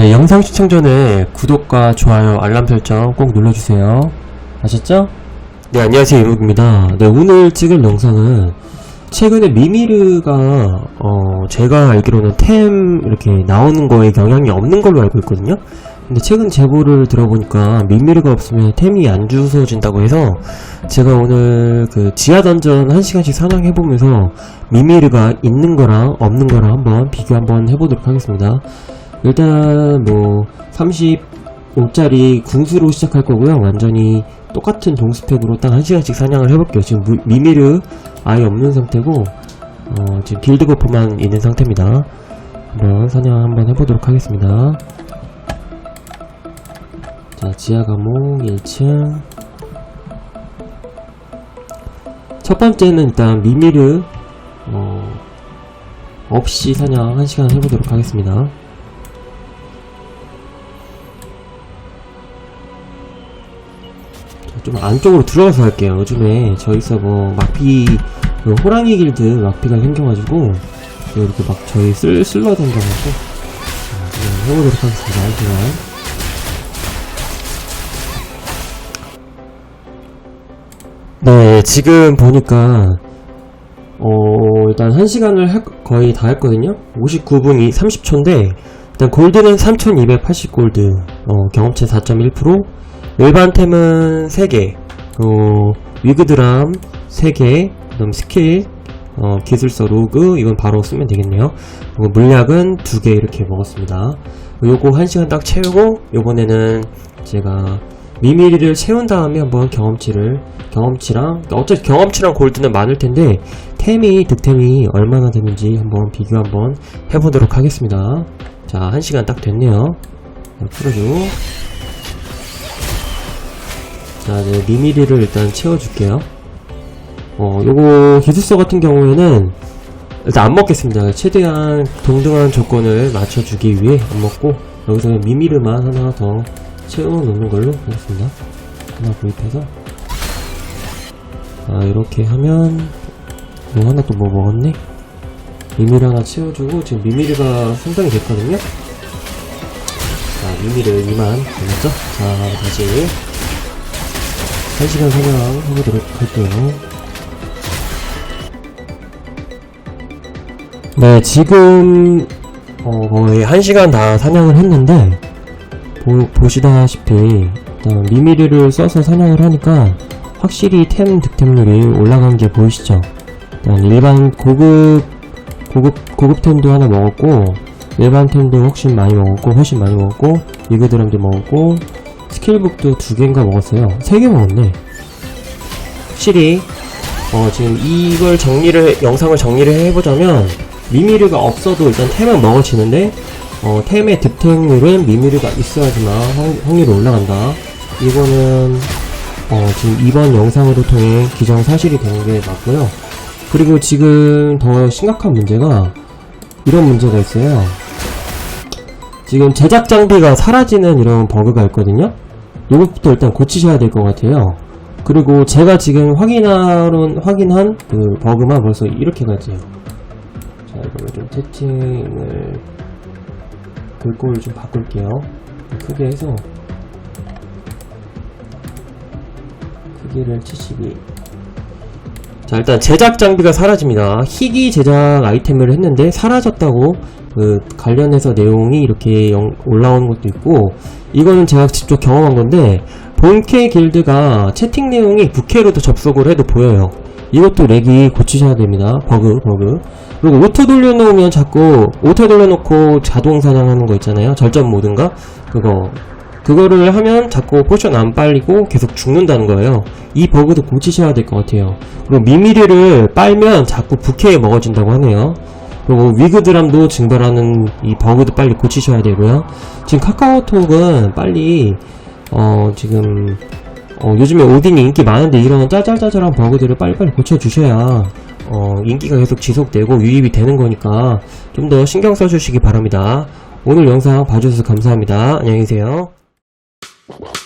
네, 영상 시청 전에 구독과 좋아요, 알람 설정 꼭 눌러주세요. 아셨죠? 네, 안녕하세요. 이묵입니다. 네, 오늘 찍을 영상은 최근에 미미르가, 어, 제가 알기로는 템 이렇게 나오는 거에 영향이 없는 걸로 알고 있거든요? 근데 최근 제보를 들어보니까 미미르가 없으면 템이 안 주워진다고 해서 제가 오늘 그 지하 던전 1시간씩 사냥해보면서 미미르가 있는 거랑 없는 거랑 한번 비교 한번 해보도록 하겠습니다. 일단 뭐 35짜리 궁수로 시작할 거고요. 완전히 똑같은 동스펙으로 딱 1시간씩 사냥을 해볼게요. 지금 무- 미미르 아예 없는 상태고 어, 지금 빌드 버프만 있는 상태입니다. 한번 사냥 한번 해보도록 하겠습니다. 자, 지하 감옥 1층. 첫 번째는 일단 미미르 어, 없이 사냥 1시간 해보도록 하겠습니다. 자, 좀 안쪽으로 들어가서 할게요. 요즘에 저희 서버 막피, 그 호랑이 길드 막피가 생겨가지고, 이렇게 막 저희 쓸, 쓸러 던져가지고, 자, 그냥 해보도록 하겠습니다. 한 시간. 네, 지금 보니까, 어, 일단 1시간을 거의 다 했거든요? 59분이 30초인데, 일단 골드는 3280 골드, 어, 경험치 4.1%, 일반 템은 3개, 어, 위그드람 3개, 그다음 스킬, 어, 기술서 로그, 이건 바로 쓰면 되겠네요. 그리고 물약은 2개 이렇게 먹었습니다. 요거 1시간 딱 채우고, 요번에는 제가 미미리를 채운 다음에 한번 경험치를, 경험치랑, 어차피 경험치랑 골드는 많을 텐데, 템이, 득템이 얼마나 되는지 한번 비교 한번 해보도록 하겠습니다. 자, 1시간 딱 됐네요. 자, 풀어주고. 자, 이제 미미리를 일단 채워줄게요. 어, 요거 기술서 같은 경우에는 일단 안 먹겠습니다. 최대한 동등한 조건을 맞춰주기 위해 안 먹고 여기서 미미르만 하나 더 채워놓는 걸로 하겠습니다. 하나 구입해서 아 이렇게 하면 뭐 하나 또 뭐 먹었네? 미미르 하나 채워주고 지금 미미르가 생성이 됐거든요. 자 미미르 2만 됐죠? 자 다시 1시간 사냥 해보도록 할게요. 네, 지금, 어, 거의 1시간 다 사냥을 했는데, 보, 보시다시피, 일단 미미르를 써서 사냥을 하니까, 확실히 템 득템률이 올라간 게 보이시죠? 일단 일반 고급, 고급, 고급템도 하나 먹었고, 일반 템도 훨씬 많이 먹었고, 훨씬 많이 먹었고, 위그드람도 먹었고, 스킬북도 두 개인가 먹었어요. 세 개 먹었네. 확실히 어 지금 이걸 정리를 영상을 정리를 해보자면 미미르가 없어도 일단 템은 먹어지는데 어 템의 득템률은 미미르가 있어야지만 확- 확률이 올라간다. 이거는 어 지금 이번 영상으로 통해 기정사실이 되는 게 맞고요. 그리고 지금 더 심각한 문제가 이런 문제가 있어요. 지금 제작 장비가 사라지는 이런 버그가 있거든요. 이것부터 일단 고치셔야 될 것 같아요. 그리고 제가 지금 확인하론 확인한 그 버그만 벌써 이렇게 가지요. 자, 이거를 좀 채팅을 글꼴을 좀 바꿀게요. 크게 해서 크기를 72. 자, 일단 제작 장비가 사라집니다. 희귀 제작 아이템을 했는데 사라졌다고 그 관련해서 내용이 이렇게 영- 올라오는 것도 있고 이거는 제가 직접 경험한 건데 본캐 길드가 채팅 내용이 부캐로도 접속을 해도 보여요. 이것도 렉이 고치셔야 됩니다. 버그, 버그. 그리고 오토 돌려놓으면 자꾸, 오토 돌려놓고 자동 사냥하는 거 있잖아요. 절전 모드인가? 그거. 그거를 하면 자꾸 포션 안 빨리고 계속 죽는다는 거예요. 이 버그도 고치셔야 될 것 같아요. 그리고 미미리를 빨면 자꾸 부캐에 먹어진다고 하네요. 그리고 위그드람도 증발하는 이 버그도 빨리 고치셔야 되고요. 지금 카카오톡은 빨리 어 지금 어 요즘에 오딘이 인기 많은데 이런 짜잘짜잘한 버그들을 빨리빨리 고쳐주셔야 어 인기가 계속 지속되고 유입이 되는 거니까 좀 더 신경 써주시기 바랍니다. 오늘 영상 봐주셔서 감사합니다. 안녕히 계세요. Well,